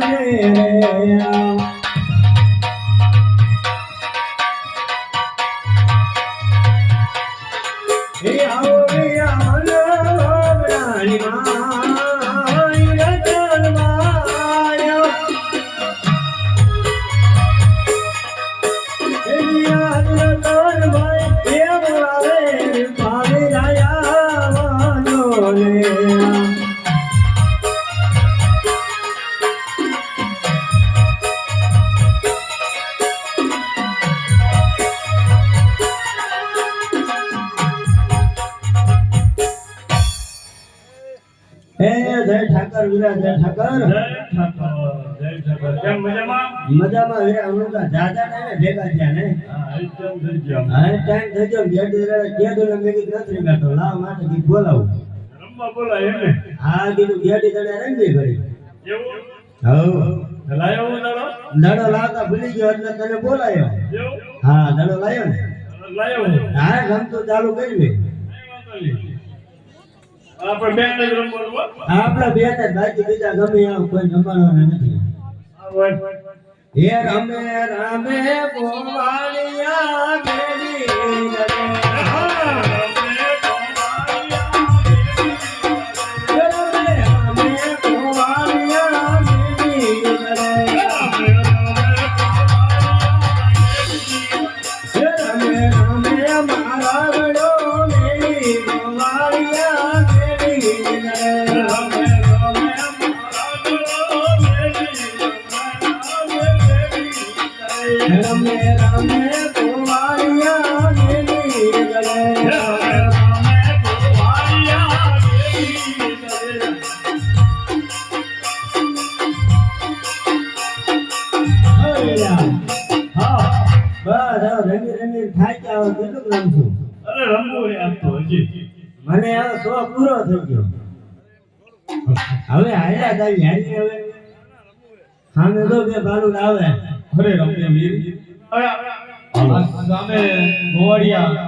લાગે વીરા જય ઠાકર જય ઠાકોર, જય ઠાકોર. કેમ મજામાં? મજામાં વીરા હું જાજા ને ને ભેગા થયા ને હા, એકદમ થઈ ગયા. હા ટાઈમ થઈ ગયો મેં કીધું નથી લાવ માટે બોલાવું રમવા બોલાય એમ? હા કીધું બેટી તને રંગી કરી એવું? હવ લાયો હું દડો લાવતા ભૂલી ગયો એટલે તને બોલાયો હા દડો લાયો ને લાયો હા રમતું ચાલુ કરી. આપણે બે જ રમવાનું. આપણા બે ને બાકી બીજા ગમે આવું કોઈ રમાડવાના નથી. હા, રમે રમે ગોવાળિયા મેરી રમે ગોવાળિયા બસ હવે રમી રમી થાક્યા હવે કેટલું રમશું અરે રમવું હે તો હજી. મને હવે સો પૂરો થઈ ગયો. હવે હાલ્યા તારી હારી હવે સામે તો બે બાલુડ આવે અરે રમે મીર. સામે ગોવાડિયા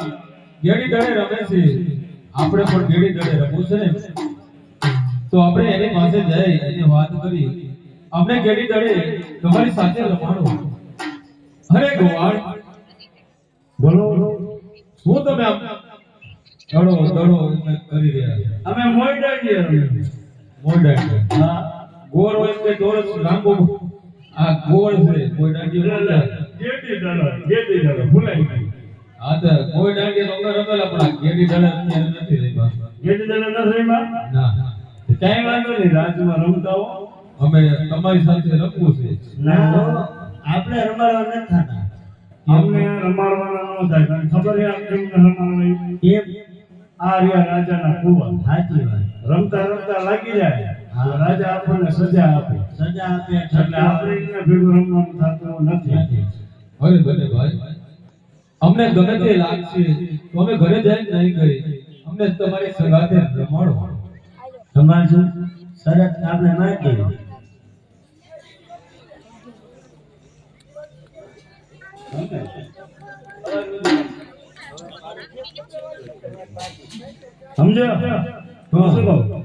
ગેડી દળે રમે છે. આપણે પણ ગેડી દળે રમવું છે ને? તો આપણે એની પાસે જઈ અને વાત કરી. આપણે ગેડી દળે તમારી સાથે રમાડો. અરે ગોવાળ બોલો શું તમે ચડો દડો કરી રહ્યા અમે મોઈડા છીએ. મોઢા હા. ગોળ હોય કે દોરસ લાંબો આ ગોળ છે કોઈ દાંડીઓ એટલે ગેડી દડો, ગેડી દડો, ભૂલાઈ ગઈ. હા તો કોઈ દાંડીઓ તો અંદર રમેલા પણ ગેડી દડે નથી રહી. ગેડી દડો નથી એમાં? ના. કઈ વાંધો નહીં, રાજમાં રમતા હો. અમે તમારી સાથે રમવું છે. ના આપણે રમાડવા નથી થતા. અમને રમાડવાના ન થાય તને ખબર છે આમ કેમ રમાડવા કેમ? આ રહ્યા રાજાના કુવા. સાચી વાત. રમતા રમતા લાગી જાય. હા. રાજા આપણને સજા આપે. સજા આપે એટલે આપણે એને ભેગું રમવાનું થતું નથી. હવે ભલે ભાઈ. અમને ગમે તે લાગશે. તો અમે ઘરે જઈને નહીં કરી અમને તમારી સંગાથે રમાડો તમારે શું? શરત આપણે ના દેવી સમજો હું શું કહું?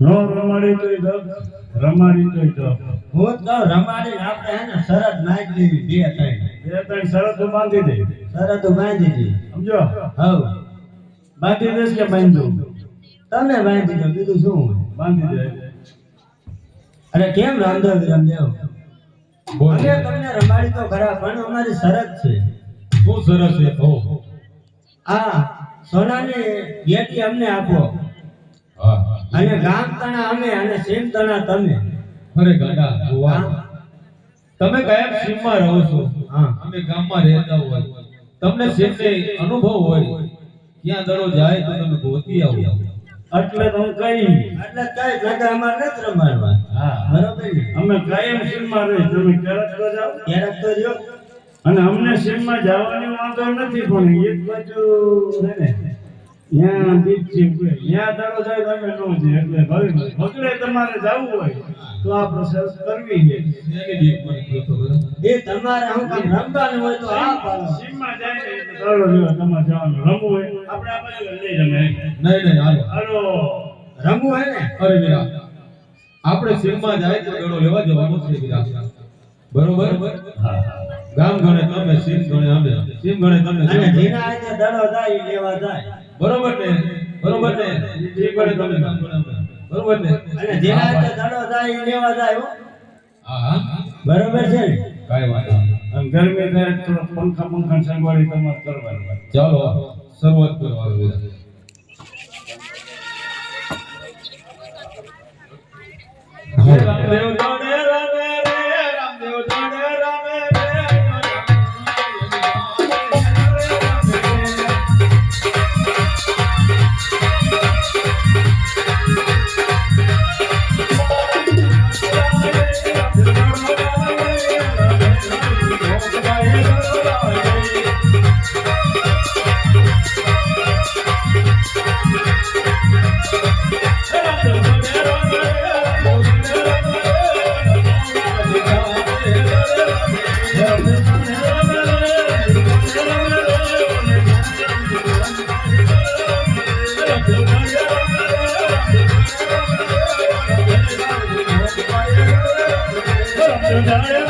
નો રમાડી તોય દગ રમાડી તોય દગ હું જ કહું આપણે હે ને શરત મારી દેવી બે ત્રણ. બે ત્રણ શરતો બાંધી દે. શરતો બાંધી દીધી સમજો હવ બાંધી દેશ કે બાંધું તમે બાંધી દો બીજું શું બાંધી દે. અરે કેમ રાંધો વિરામ દેવ? અમે તમને રમાડી તો ખરા પણ અમારી શરત છે. શું સરસ છે? કહો આ સોનાની ગેટી અમને આપો. અને ગામ તણા અમે અને સીમ તણા તમે. અરે ગાડા ગોવા તમે કયા સીમમાં રહો છો. હા. અમે ગામમાં રહેતા હોય. તમને શેઠને અનુભવ હોય. ક્યાં દડો જાય તો તમે ગોતી આવો. એટલે તો હું કહી એટલે કઈ ભેગા અમારે નથી રમાડવા. હા. બરોબર અમે કાયમ સીમમાં રહી તમે ક્યારેક તો જાઓ. ક્યારેક તો રહ્યો. અને અમને સીમમાં જવાની વાંધો નથી પણ એક બાજુ છે ને રમવું હોય આપણે આપણે ને? અરે વિરા આપણે સીમમાં જાય તો દાડો લેવા જવાનો છે બરોબર? હા ગામ ગણે તમે સીમ ગણે અમે. સીમ ગણે તમે જાય. બરોબર ને? બરોબર ને? જે પડે તમે કામ બરોબર. ને? અને જેના દાડો થાય એ લેવા જાય હા. બરોબર છે કાઈ વાત આમ ગરમી થાય થોડો પંખા પંખા સંગવાળી તમારે કરવાનું. ચાલો શરૂઆત કરવા બધા. જય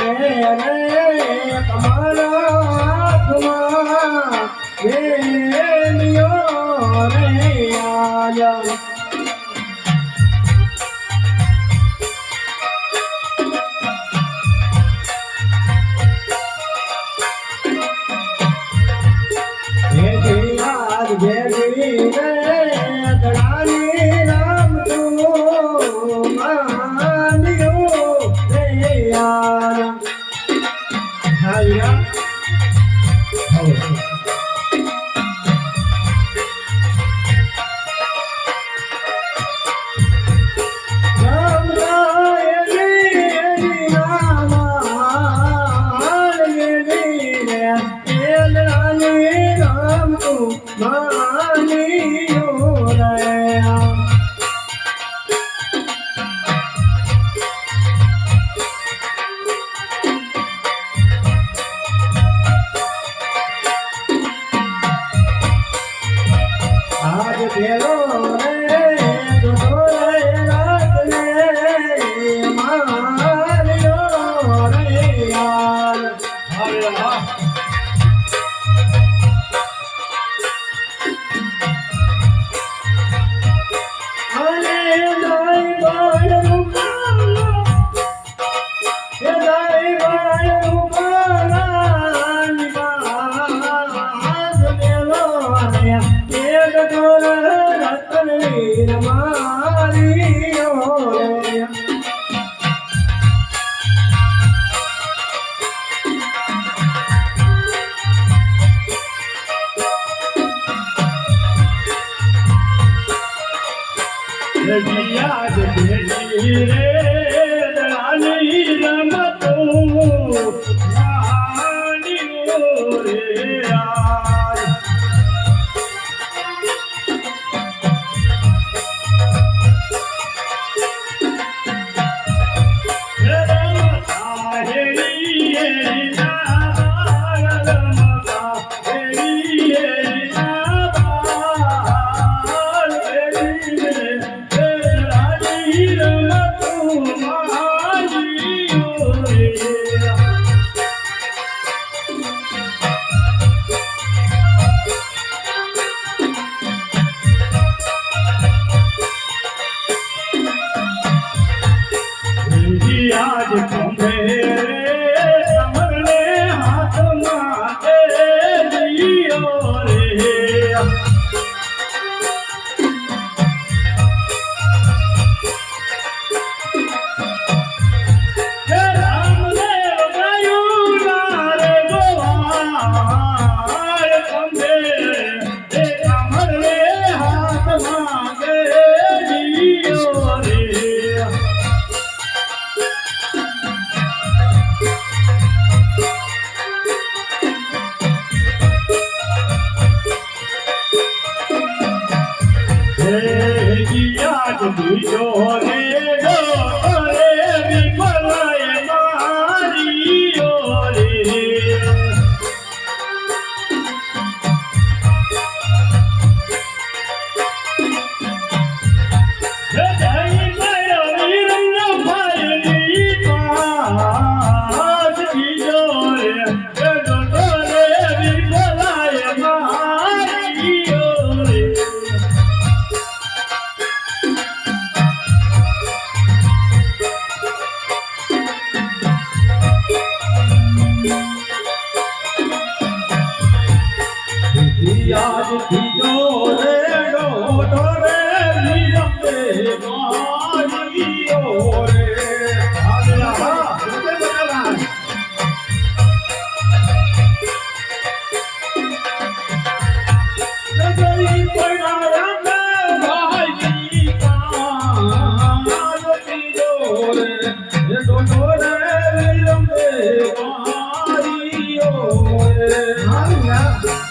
감사합니다. করে আর બીજો રે રે આવ્યા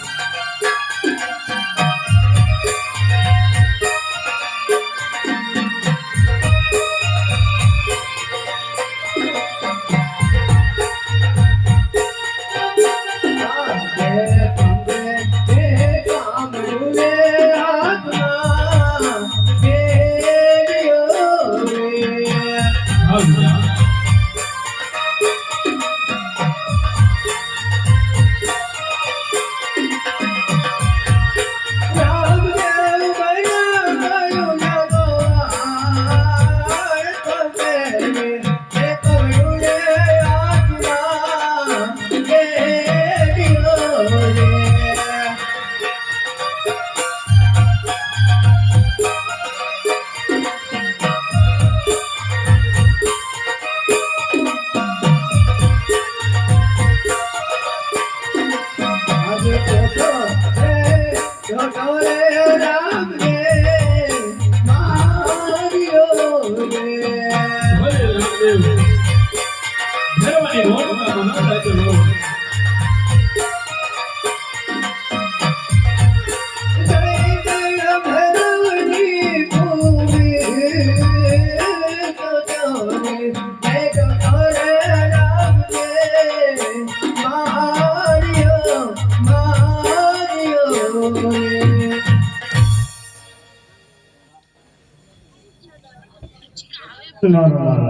મારો મારા